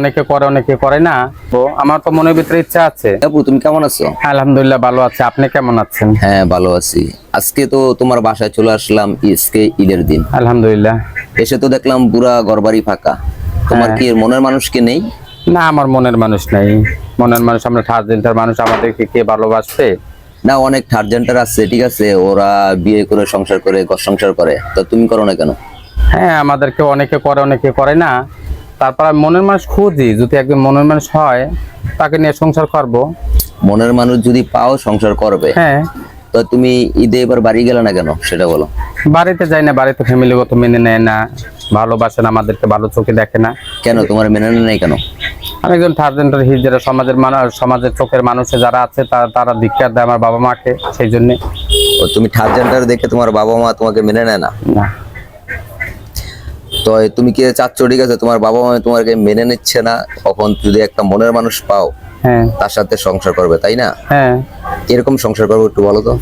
অনেকে করে অনেকে করে না। তো আমার তো মনের ভিতরে ইচ্ছা আছে। আপু তুমি কেমন আছো? আলহামদুলিল্লাহ ভালো আছে। আপনি কেমন আছেন? হ্যাঁ ভালো আছি। আজকে তো তোমার বাসায় চলে আসলাম ইসকে ঈদের দিন। আলহামদুলিল্লাহ। এসে তো দেখলাম পুরা ঘরবাড়ি ফাঁকা। তোমার কি এর মনের মানুষকে নেই? না আমার মনের মানুষ নাই। মনের মানুষ আমরা থার্ড জেন্টার মানুষ। আমাদেরকে কে ভালোবাসবে? না অনেক থার্জেন্টার আছে ঠিক আছে। ওরা বিয়ে করে সংসার করে ঘর সংসার করে। তো তুমি করো না কেন? হ্যাঁ আমাদেরকে অনেকে করে অনেকে করে না। তারপর আমি মনের মানুষ খুঁজি যদি একজন মনের মানুষ হয় তাকে নিয়ে সংসার করব। মনের মানুষ যদি পাও সংসার করবে হ্যাঁ। তো তুমি ঈদে এবার বাড়ি গেলে না কেন? সেটা বলো। বাড়িতে যাই না বাড়িতে ফ্যামিলিগত মেনে নেয় না ভালোবাসে না আমাদেরকে ভালো চোখে দেখে না। কেন? তোমার মেনে নেই কেন? আমি একজন থার্জেন্টার হিজড়া সমাজের মানুষ সমাজের চোখের মানুষে যারা আছে তারা তারা ধিক্কার দেয় আমার বাবা মাকে সেই জন্যে। ও তুমি থার্জেন্টার দেখে তোমার বাবা মা তোমাকে মেনে নেয় না? না। তো তুমি কি চাচ্ছ? ঠিক আছে তোমার বাবা মা তোমাকে মেনে নিচ্ছে না তখন যদি একটা মনের মানুষ পাও হ্যাঁ। তার সাথে সংসার করবে তাই না? হ্যাঁ। এরকম সংসার করব একটু বলো তো?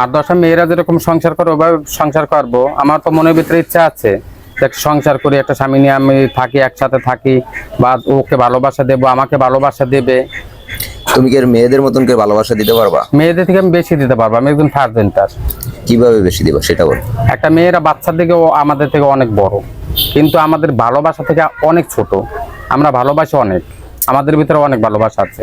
আর দশটা মেয়েরা যেরকম সংসার করে ওভাবে সংসার করব। আমার তো মনের ভিতরে ইচ্ছা আছে একটা সংসার করি একটা স্বামী নিয়ে আমি থাকি একসাথে থাকি বা ওকে ভালোবাসা দেবো আমাকে ভালোবাসা দেবে। তুমি কি মেয়েদের মতন করে ভালোবাসা দিতে পারবা? মেয়েদের থেকে আমি বেশি দিতে পারব আমি একজন থার্জেন্টার কীভাবে বেশি দিবা সেটা বলো। একটা মেয়েরা বাচ্চার দিকে ও আমাদের থেকে অনেক বড় কিন্তু আমাদের ভালোবাসা থেকে অনেক ছোট। আমরা ভালোবাসি অনেক আমাদের ভিতরে অনেক ভালোবাসা আছে।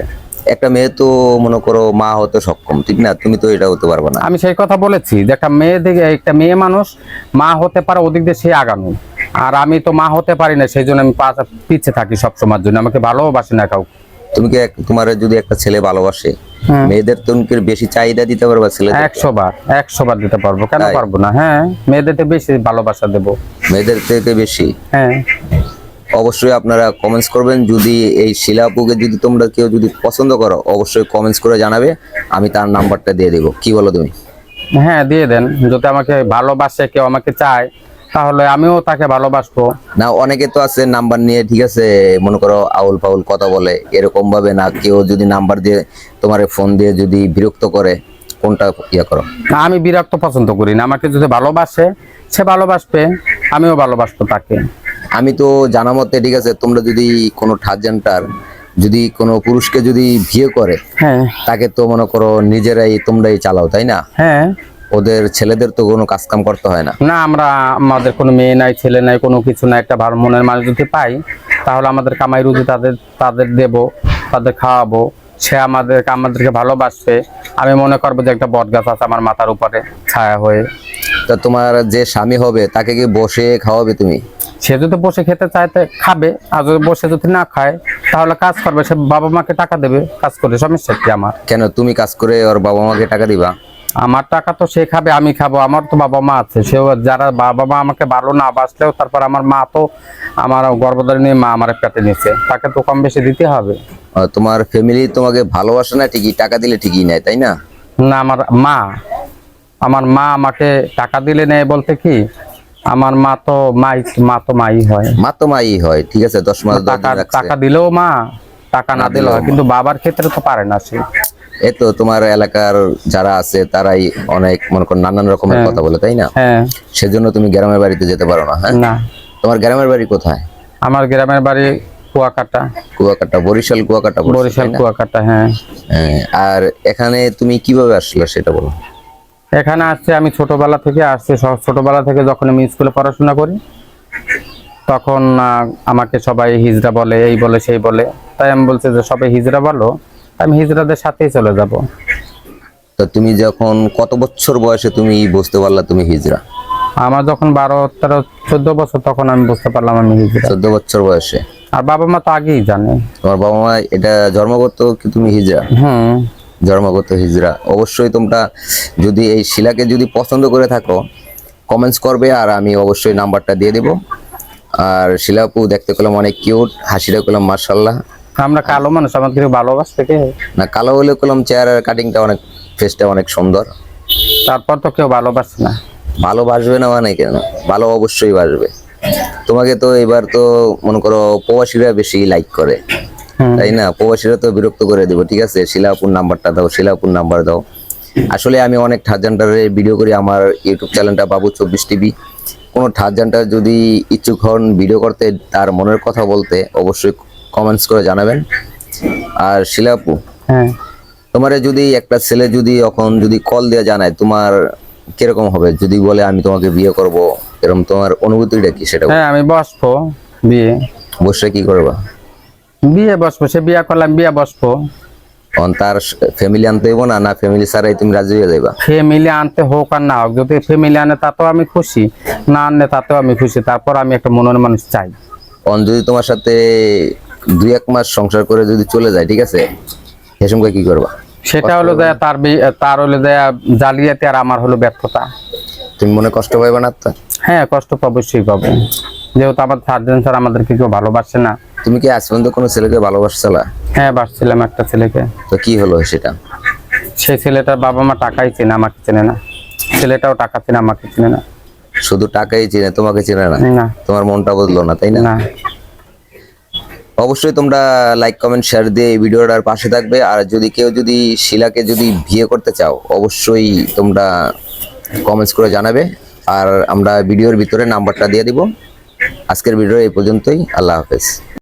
একটা মেয়ে তো মনে করো মা হতে সক্ষম ঠিক না? তুমি তো এটা হতে পারবে না। আমি সেই কথা বলেছি যে একটা মেয়ে থেকে একটা মেয়ে মানুষ মা হতে পারে ওদিক দিয়ে সে আগামী আর আমি তো মা হতে পারি না সেই জন্য আমি পিছিয়ে থাকি সব সময়ের জন্য। আমাকে ভালোবাসে না কাউ তুমি কি তোমার যদি একটা ছেলে ভালোবাসে মেয়েদের তুমি কি বেশি চাহিদা দিতে পারবা ছেলে একশো বার একশো বার দিতে পারব। কেন পারব না? হ্যাঁ মেয়েদেরকে বেশি ভালোবাসা দেবো। মেয়েদের থেকে বেশি? হ্যাঁ। অবশ্যই আপনারা কমেন্টস করবেন। যদি এই শিলাপুকে যদি তোমরা কেউ যদি পছন্দ করো অবশ্যই কমেন্টস করে জানাবে। আমি তার নাম্বারটা দিয়ে দেবো। কি বলো তুমি? হ্যাঁ দিয়ে দেন। যদি আমাকে ভালোবাসে কেউ আমাকে চায় তাহলে আমিও তাকে ভালোবাসবো। না অনেকে তো আছে নাম্বার নিয়ে ঠিক আছে মনে করো আউল ফাউল কথা বলে এরকম ভাবে না কেউ যদি নাম্বার দিয়ে তোমার ফোন দিয়ে যদি বিরক্ত করে কোনটা ইয়ে করো? না, আমি বিরক্ত পছন্দ করি না আমাকে যদি ভালোবাসে সে ভালোবাসবে আমিও ভালোবাসবো তাকে। আমি তো জানা মতে ঠিক আছে তোমরা যদি কোনো থার্জেন্টার যদি কোনো পুরুষকে যদি বিয়ে করে হ্যাঁ। তাকে তো মনে করো নিজেরাই তোমরাই চালাও তাই না? হ্যাঁ। ওদের ছেলেদের তো কোনো কাজ কাম করতে হয় না। না আমরা আমাদের কোনো মেয়ে নাই ছেলে নাই কোনো কিছু নাই একটা ভালো মনের মানুষ যদি পাই তাহলে আমাদের কামাই রুজি তাদের তাদের দেব তাদের খাওয়াবো। সে আমাদের আমাদেরকে ভালোবাসবে। আমি মনে করব যে একটা বট গাছ আছে আমার মাথার উপরে ছায়া হয়ে। তা তোমার যে স্বামী হবে তাকে কি বসে খাওয়াবে তুমি? সে যদি বসে খেতে চাইতে খাবে। আর যদি বসে যদি না খায় তাহলে কাজ করবে। সে বাবা মাকে টাকা দেবে কাজ করে সমস্যা কি আমার? কেন তুমি কাজ করে ওর বাবা মাকে টাকা দিবা? আমার টাকা তো সে খাবে আমি খাব আমার তো বাবা মা আছে। সেও যারা বাবা মা আমাকে ভালো না বাসলেও তারপর আমার মা তো আমার গর্ভধারী নিয়ে মা আমার পেটে নিচ্ছে তাকে তো কম বেশি দিতে হবে। তোমার ফ্যামিলি তোমাকে ভালোবাসে না ঠিকই? টাকা দিলে ঠিকই নেয় তাই না? না আমার মা আমার মা আমাকে টাকা দিলে নেয় বলতে কি? আমার মা তো মাই মা তো মাই হয়। মা তো মাই হয় ঠিক আছে দশ মাস টাকা টাকা দিলেও মা টাকা না দিলেও কিন্তু বাবার ক্ষেত্রে তো পারে না সে। এই তো তোমার এলাকার যারা আছে তারাই অনেক মনে করো নানান রকমের হ্যাঁ। কথা বলে তাই না? হ্যাঁ। সেজন্য তুমি গ্রামের বাড়িতে যেতে পারো না হ্যাঁ? না। তোমার গ্রামের বাড়ি কোথায়? আমার গ্রামের বাড়ি কুয়াকাটা। কুয়াকাটা বরিশাল কুয়াকাটা বরিশাল কুয়াকাটা হ্যাঁ। হ্যাঁ, আর এখানে তুমি কীভাবে আসলে সেটা বলো? এখানে আসছে আমি ছোটবেলা থেকে আসছি ছোটবেলা থেকে যখন আমি স্কুলে পড়াশোনা করি তখন আমাকে সবাই হিজড়া বলে এই বলে সেই বলে। তাই আমি বলছি যে সবাই হিজড়া বলো আমি হিজড়াদের সাথেই চলে যাব। তো তুমি যখন কত বছর বয়সে তুমি বুঝতে পারলা তুমি হিজরা? আমার যখন বারো তেরো চোদ্দ বছর তখন আমি বুঝতে পারলাম আমি হিজরা। চোদ্দ বছর বয়সে? আর বাবা মা তো আগেই জানে। তোমার বাবা মা এটা জন্মগত কি তুমি হিজরা? হুম। জন্মগত হিজরা। অবশ্যই তোমরা যদি এই শিলাকে যদি পছন্দ করে থাকো কমেন্টস করবে আর আমি অবশ্যই নাম্বারটা দিয়ে দেব। আর শিলাপু দেখতে পেলাম অনেক কিউট হাসিটা পেলাম মার্শাল্লাহ আমরা কালো মানুষ আমাদের ভালোবাস থেকে না কালো হলে পেলাম চেহারার কাটিংটা অনেক ফেসটা অনেক সুন্দর। তারপর তো কেউ ভালোবাসে না। ভালোবাসবে না মানে কেন? ভালো অবশ্যই বাসবে। তোমাকে তো এবার তো মনে করো প্রবাসীরা বেশি লাইক করে। তাই না? প্রবাসীরা তো বিরক্ত করে দিব ঠিক আছে? শিলাপুর নাম্বারটা দাও শিলাপুর নাম্বার দাও। আসলে আমি অনেক থার্জান্টারের ভিডিও করি আমার ইউটিউব চ্যানেলটা বাবু চব্বিশ টিভি কোনো থার্জান্টার যদি ইচ্ছুক হন ভিডিও করতে তার মনের কথা বলতে অবশ্যই কমেন্টস করে জানাবেন। আর শিলাপু হ্যাঁ। তোমার যদি একটা ছেলে যদি এখন যদি কল দিয়ে জানায় তোমার কীরকম হবে? যদি বলে আমি তোমাকে বিয়ে করব এরকম তোমার অনুভূতিটা কি সেটা হ্যাঁ আমি বসবো বিয়ে। অবশ্যই কি করবা? বিয়ে বসবো সে বিয়ে করলাম বিয়ে বসবো। তখন তার ফ্যামিলি আনতে হইব না না ফ্যামিলি ছাড়াই তুমি রাজি হয়ে যাইবা? ফ্যামিলি আনতে হোক আর না হোক যদি ফ্যামিলি আনে তাতেও আমি খুশি না আনলে তাতেও আমি খুশি তারপর আমি একটা মনের মানুষ চাই। যদি তোমার সাথে দুই এক মাস সংসার করে যদি চলে যায় ঠিক আছে? সে সময় কি করবা? সেটা হলো তার তার হলো যে জালিয়াতি আর আমার হলো ব্যর্থতা। তুমি মনে কষ্ট পাইবা না তো হ্যাঁ কষ্ট অবশ্যই পাবো। যেহেতু আমার সার্জন স্যার আমাদেরকে কেউ ভালোবাসে না। তুমি কি আজ পর্যন্ত কোনো ছেলেকে ভালোবাসছিলা? হ্যাঁ বাসছিলাম একটা ছেলেকে। তো কি হলো সেটা? সেই ছেলেটার বাবা মা টাকাই চেনে আমাকে চেনে না। ছেলেটাও টাকা চেনে আমাকে চেনে না। শুধু টাকাই চেনে তোমাকে চেনে না? না। তোমার মনটা বদলো না তাই না? না। অবশ্যই তোমরা লাইক কমেন্ট শেয়ার দিয়ে এই ভিডিওটার পাশে থাকবে। আর যদি কেউ যদি শিলাকে যদি বিয়ে করতে চাও, অবশ্যই তোমরা কমেন্টস করে জানাবে। আর আমরা ভিডিওর ভিতরে নাম্বারটা দিয়ে দিব। আজকের ভিডিও এই পর্যন্তই। আল্লাহ হাফেজ।